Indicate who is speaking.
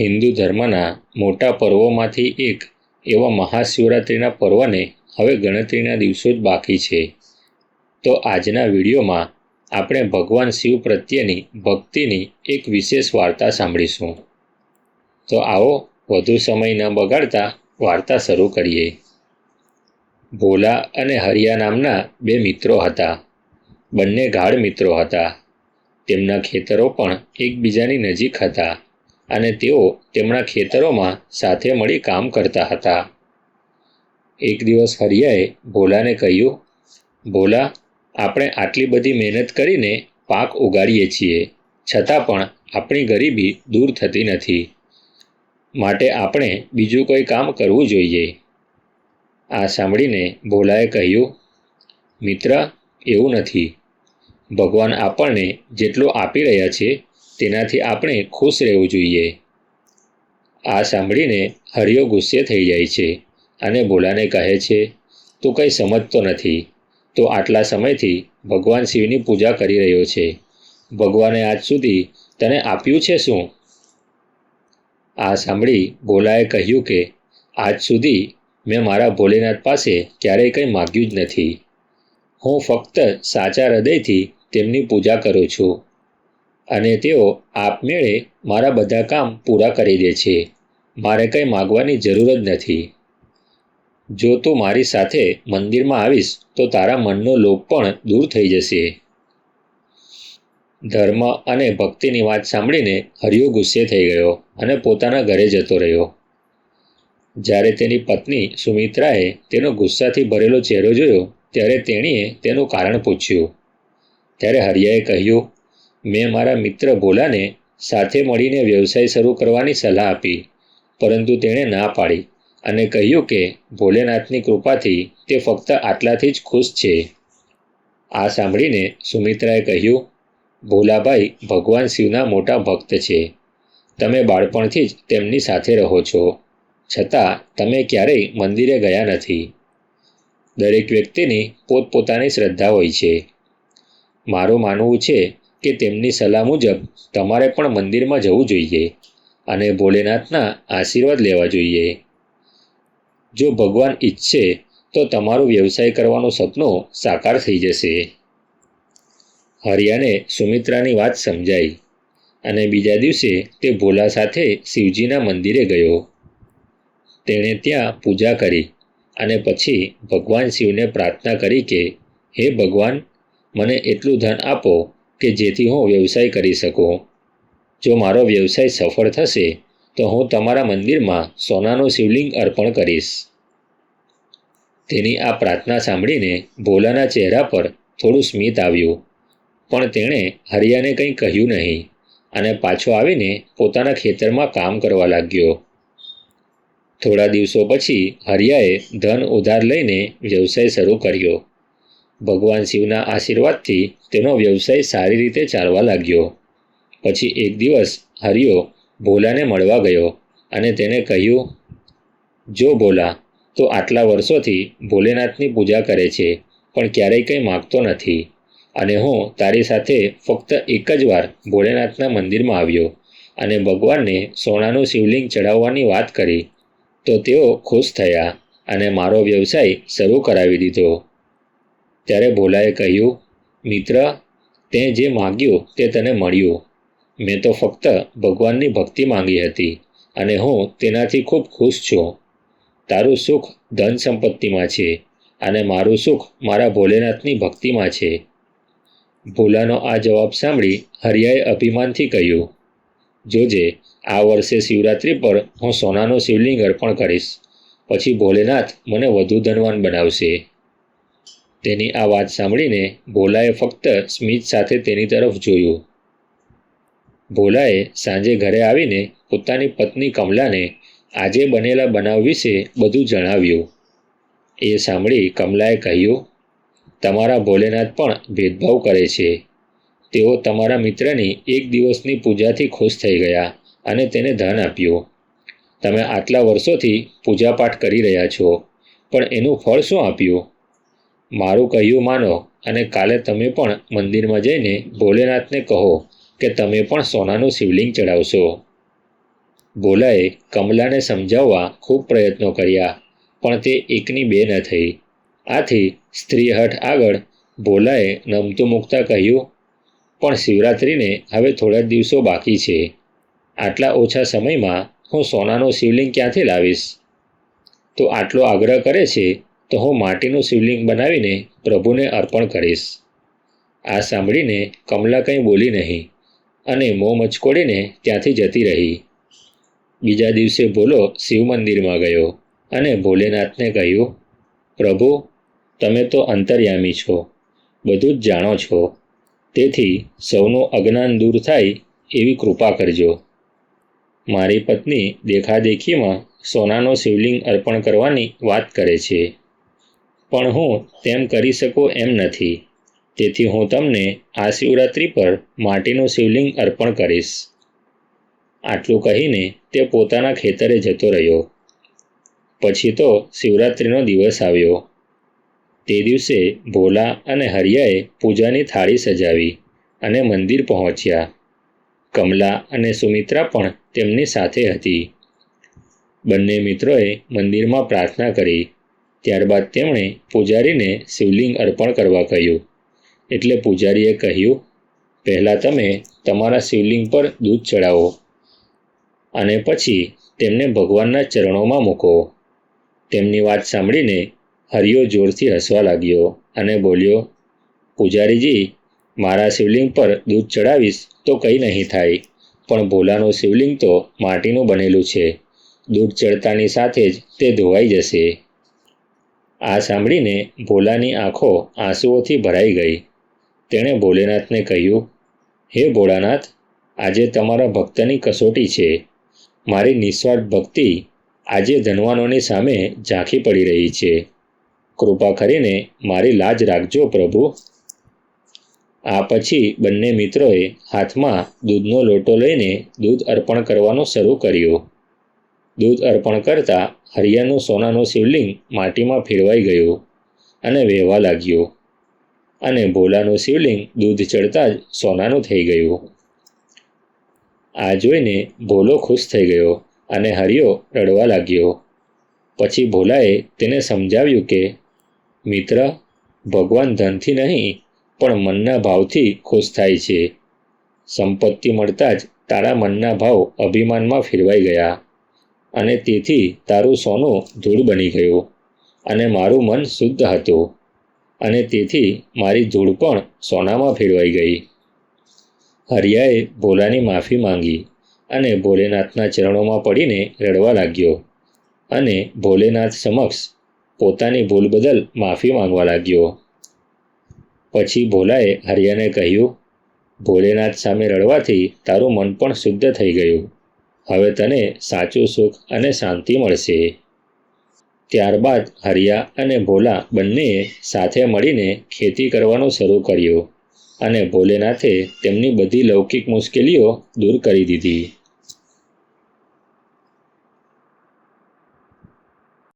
Speaker 1: હિન્દુ ધર્મના મોટા પર્વોમાંથી એક એવા મહાશિવરાત્રિના પર્વને હવે ગણતરીના દિવસો જ બાકી છે. તો આજના વિડીયોમાં આપણે ભગવાન શિવ પ્રત્યેની ભક્તિની એક વિશેષ વાર્તા સાંભળીશું. તો આવો વધુ સમય ન બગાડતા વાર્તા શરૂ કરીએ. ભોલા અને હરિયા નામના બે મિત્રો હતા. બંને ગાઢ મિત્રો હતા. તેમના ખેતરો પણ એકબીજાની નજીક હતા. અને તેઓ તેમના ખેતરોમાં સાથે મળી કામ કરતા હતા. એક દિવસ હરિયાએ ભોલાને કહ્યું, ભોલા, આપણે આટલી બધી મહેનત કરીને પાક ઉગાડીએ છીએ, છતાં પણ આપણી ગરીબી દૂર થતી નથી. માટે આપણે બીજું કોઈ કામ કરવું જોઈએ. આ સાંભળીને ભોલાએ કહ્યું, મિત્ર, એવું નથી. ભગવાન આપણને જેટલું આપી રહ્યા છે તેનાથી આપણે ખુશ રહેવું જોઈએ. આ સાંભળીને હરિયો ગુસ્સે થઈ જાય છે અને ભોલાને કહે છે, તું કંઈ સમજતો નથી. તો આટલા સમયથી ભગવાન શિવની પૂજા કરી રહ્યો છે. ભગવાને આજ સુધી તને આપ્યું છે શું? આ સાંભળી ભોલાએ કહ્યું કે, આજ સુધી મેં મારા ભોલેનાથ પાસે ક્યારેય કંઈ માગ્યું જ નથી. હું ફક્ત સાચા હૃદયથી તેમની પૂજા કરું છું. અને તેઓ આપમેળે મારા બધા કામ પૂરા કરી દે છે. મારે કંઈ માગવાની જરૂર જ નથી. જો તું મારી સાથે મંદિરમાં આવીશ, તો તારા મનનો લોભ પણ દૂર થઈ જશે. ધર્મ અને ભક્તિની વાત સાંભળીને હરિયો ગુસ્સે થઈ ગયો અને પોતાના ઘરે જતો રહ્યો. જ્યારે તેની પત્ની સુમિત્રાએ તેનો ગુસ્સાથી ભરેલો ચહેરો જોયો, ત્યારે તેણીએ તેનું કારણ પૂછ્યું. ત્યારે હરિયાએ કહ્યું મેં મારા મિત્ર ભોલાને સાથે મળીને વ્યવસાય શરૂ કરવાની સલાહ આપી, પરંતુ તેણે ના પાડી અને કહ્યું કે ભોલેનાથની કૃપાથી તે ફક્ત આટલાથી જ ખુશ છે. આ સાંભળીને સુમિત્રાએ કહ્યું, ભોલાભાઈ ભગવાન શિવના મોટા ભક્ત છે. તમે બાળપણથી જ તેમની સાથે રહો છો. છતાં તમે ક્યારેય મંદિરે ગયા નથી. દરેક વ્યક્તિની પોતપોતાની શ્રદ્ધા હોય છે. મારું માનવું છે કે તેમની સલાહ મુજબ તમારે પણ મંદિરમાં જવું જોઈએ અને ભોલેનાથના આશીર્વાદ લેવા જોઈએ. જો ભગવાન ઈચ્છે તો તમારું વ્યવસાય કરવાનું સપનું સાકાર થઈ જશે. હરિયાને સુમિત્રાની વાત સમજાઈ અને બીજા દિવસે તે ભોલા સાથે શિવજીના મંદિરે ગયો. તેણે ત્યાં પૂજા કરી અને પછી ભગવાન શિવને પ્રાર્થના કરી કે, હે ભગવાન, મને એટલું ધન આપો કે જેથી હું વ્યવસાય કરી શકું. જો મારો વ્યવસાય સફળ થશે, તો હું તમારા મંદિરમાં સોનાનું શિવલિંગ અર્પણ કરીશ. તેની આ પ્રાર્થના સાંભળીને ભોલાના ચહેરા પર થોડું સ્મિત આવ્યું. પણ તેણે હરિયાને કંઈ કહ્યું નહીં અને પાછો આવીને પોતાના ખેતરમાં કામ કરવા લાગ્યો. થોડા દિવસો પછી હરિયાએ ધન ઉધાર લઈને વ્યવસાય શરૂ કર્યો. ભગવાન શિવના આશીર્વાદથી તેનો વ્યવસાય સારી રીતે ચાલવા લાગ્યો. પછી એક દિવસ હરિયો ભોલાને મળવા ગયો અને તેને કહ્યું, જો ભોલા, તો આટલા વર્ષોથી ભોલેનાથની પૂજા કરે છે, પણ ક્યારેય કંઈ માગતો નથી. અને હું તારી સાથે ફક્ત એક જ વાર ભોલેનાથના મંદિરમાં આવ્યો અને ભગવાનને સોનાનું શિવલિંગ ચડાવવાની વાત કરી. તો તેઓ ખુશ થયા અને મારો વ્યવસાય શરૂ કરાવી દીધો. ત્યારે ભોલાએ કહ્યું, મિત્ર, તે જે માગ્યું તે તને મળ્યું. મેં તો ફક્ત ભગવાનની ભક્તિ માંગી હતી અને હું તેનાથી ખૂબ ખુશ છું. તારું સુખ ધન સંપત્તિમાં છે અને મારું સુખ મારા ભોલેનાથની ભક્તિમાં છે. ભોલાનો આ જવાબ સાંભળી હરિયાએ અભિમાનથી કહ્યું, જોજે, આ વર્ષે શિવરાત્રિ પર હું સોનાનું શિવલિંગ અર્પણ કરીશ. પછી ભોલેનાથ મને વધુ ધનવાન બનાવશે. તેની આ વાત સાંભળીને ભોલાએ ફક્ત સ્મિત સાથે તેની તરફ જોયું. ભોલાએ સાંજે ઘરે આવીને પોતાની પત્ની કમલાને આજે બનેલા બનાવ વિશે બધું જણાવ્યું. એ સાંભળી કમલાએ કહ્યું, તમારા ભોલેનાથ પણ ભેદભાવ કરે છે. તેઓ તમારા મિત્રની એક દિવસની પૂજાથી ખુશ થઈ ગયા અને તેને ધન આપ્યું. તમે આટલા વર્ષોથી પૂજાપાઠ કરી રહ્યા છો, પણ એનું ફળ શું આપ્યું? મારું કહ્યું માનો અને કાલે તમે પણ મંદિરમાં જઈને ભોલેનાથને કહો કે તમે પણ સોનાનું શિવલિંગ ચડાવશો ભોલાએ કમલાને સમજાવવા ખૂબ પ્રયત્નો કર્યા, પણ તે એકની બે ન થઈ. આથી સ્ત્રી હઠ આગળ ભોલાએ નમતું મૂકતા કહ્યું, પણ શિવરાત્રિને હવે થોડા દિવસો બાકી છે. આટલા ઓછા સમયમાં હું સોનાનું શિવલિંગ ક્યાંથી લાવીશ? તો આટલો આગ્રહ કરે છે તો હું માટીનું શિવલિંગ બનાવીને પ્રભુને અર્પણ કરીશ. આ સાંભળીને કમલા કંઈ બોલી નહીં અને મોં મચકોડીને ત્યાંથી જતી રહી. બીજા દિવસે ભોલો શિવ મંદિરમાં ગયો અને ભોલેનાથને કહ્યું, પ્રભુ, તમે તો અંતર્યામી છો, બધું જ જાણો છો. તેથી સૌનું અજ્ઞાન દૂર થાય એવી કૃપા કરજો. મારી પત્ની દેખાદેખીમાં સોનાનો શિવલિંગ અર્પણ કરવાની વાત કરે છે. પણ હું તેમ કરી શકું એમ નથી. તેથી હું તમને આ શિવરાત્રિ પર માટીનું શિવલિંગ અર્પણ કરીશ. આટલું કહીને તે પોતાના ખેતરે જતો રહ્યો. પછી તો શિવરાત્રિનો દિવસ આવ્યો. તે દિવસે ભોલા અને હરિયાએ પૂજાની થાળી સજાવી અને મંદિર પહોંચ્યા. કમલા અને સુમિત્રા પણ તેમની સાથે હતી. બંને મિત્રોએ મંદિરમાં પ્રાર્થના કરી ત્યારબાદ તેમણે પૂજારીને શિવલિંગ અર્પણ કરવા કહ્યું. એટલે પૂજારીએ કહ્યું, પહેલાં તમે તમારા શિવલિંગ પર દૂધ ચડાવો અને પછી તેમને ભગવાનના ચરણોમાં મૂકો. તેમની વાત સાંભળીને હરિયો જોરથી હસવા લાગ્યો અને બોલ્યો, પૂજારીજી, મારા શિવલિંગ પર દૂધ ચડાવીશ તો કંઈ નહીં થાય, પણ ભોલાનું શિવલિંગ તો માટીનું બનેલું છે. દૂધ ચડતાની સાથે જ તે ધોવાઈ જશે. આ સાંભળીને ભોલાની આંખો આંસુઓથી ભરાઈ ગઈ. તેણે ભોલેનાથને કહ્યું, હે ભોળાનાથ, આજે તમારા ભક્તની કસોટી છે. મારી નિસ્વાર્થ ભક્તિ આજે ધનવાનોની સામે ઝાંખી પડી રહી છે. કૃપા કરીને મારી લાજ રાખજો પ્રભુ. આ પછી બંને મિત્રોએ હાથમાં દૂધનો લોટો લઈને દૂધ અર્પણ કરવાનું શરૂ કર્યું. દૂધ અર્પણ કરતાં હરિયાનું સોનાનું શિવલિંગ માટીમાં ફેરવાઈ ગયું અને વહેવા લાગ્યું. અને ભોલાનું શિવલિંગ દૂધ ચડતા જ સોનાનું થઈ ગયું. આ જોઈને ભોલો ખુશ થઈ ગયો અને હરિયો રડવા લાગ્યો. પછી ભોલાએ તેને સમજાવ્યું કે, મિત્ર, ભગવાન ધનથી નહીં, પણ મનના ભાવથી ખુશ થાય છે. સંપત્તિ મળતા જ તારા મનના ભાવ અભિમાનમાં ફેરવાઈ ગયા. અને તેથી તારું સોનું ધૂળ બની ગયું અને મારું મન શુદ્ધ હતું અને તેથી મારી ધૂળ પણ સોનામાં ફેરવાઈ ગઈ. હરિયાએ ભોલાની માફી માંગી અને ભોલેનાથના ચરણોમાં પડીને રડવા લાગ્યો અને ભોલેનાથ સમક્ષ પોતાની ભૂલ બદલ માફી માંગવા લાગ્યો. પછી ભોલાએ હરિયાને કહ્યું, ભોલેનાથ સામે રડવાથી તારું મન પણ શુદ્ધ થઈ ગયું. હવે તને સાચું સુખ અને શાંતિ મળશે. ત્યારબાદ હરિયા અને ભોલા બંનેએ સાથે મળીને ખેતી કરવાનું શરૂ કર્યું અને ભોલેનાથે તેમની બધી લૌકિક મુશ્કેલીઓ દૂર કરી દીધી.